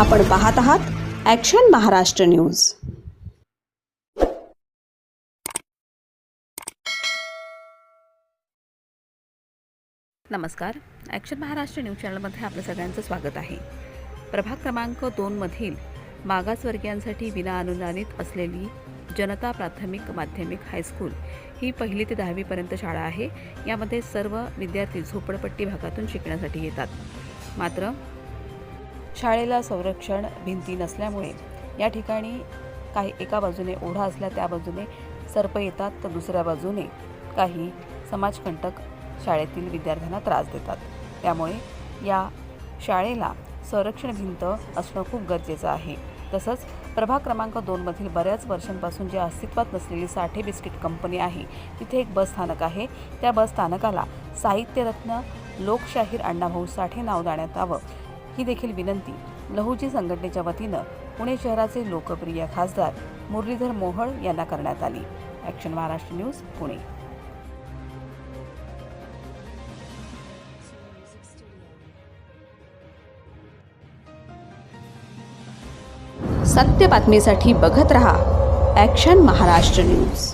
आपण पाहत आहात ॲक्शन महाराष्ट्र न्यूज नमस्कार. ॲक्शन महाराष्ट्र न्यूज चॅनलमध्ये आपलं सगळ्यांचं स्वागत आहे. प्रभाग क्रमांक दोनमधील मागासवर्गीयांसाठी विनाअनुदानित असलेली जनता प्राथमिक माध्यमिक हायस्कूल ही पहिली ते दहावीपर्यंत शाळा आहे. यामध्ये सर्व विद्यार्थी झोपडपट्टी भागातून शिकण्यासाठी येतात. मात्र शाळेला संरक्षण भिंती नसल्यामुळे या ठिकाणी काही एका बाजूने ओढा असल्या त्या बाजूने सर्प येतात तर दुसऱ्या बाजूने काही समाजकंटक शाळेतील विद्यार्थ्यांना त्रास देतात. त्यामुळे या शाळेला संरक्षण भिंत असणं खूप गरजेचं आहे. तसंच प्रभाग क्रमांक दोनमधील बऱ्याच वर्षांपासून जी अस्तित्वात नसलेली साठे बिस्किट कंपनी आहे तिथे एक बस स्थानक आहे. त्या बस स्थानकाला साहित्यरत्न लोकशाहीर अण्णाभाऊ साठे नाव देण्यात यावं. ही देखील विनंती लहुजी संघटनेच्या वतीनं पुणे शहराचे लोकप्रिय खासदार मुरलीधर मोहळ यांना करण्यात आली. Action Maharashtra news Pune. सत्य बातमीसाठी बघत रहा ॲक्शन महाराष्ट्र न्यूज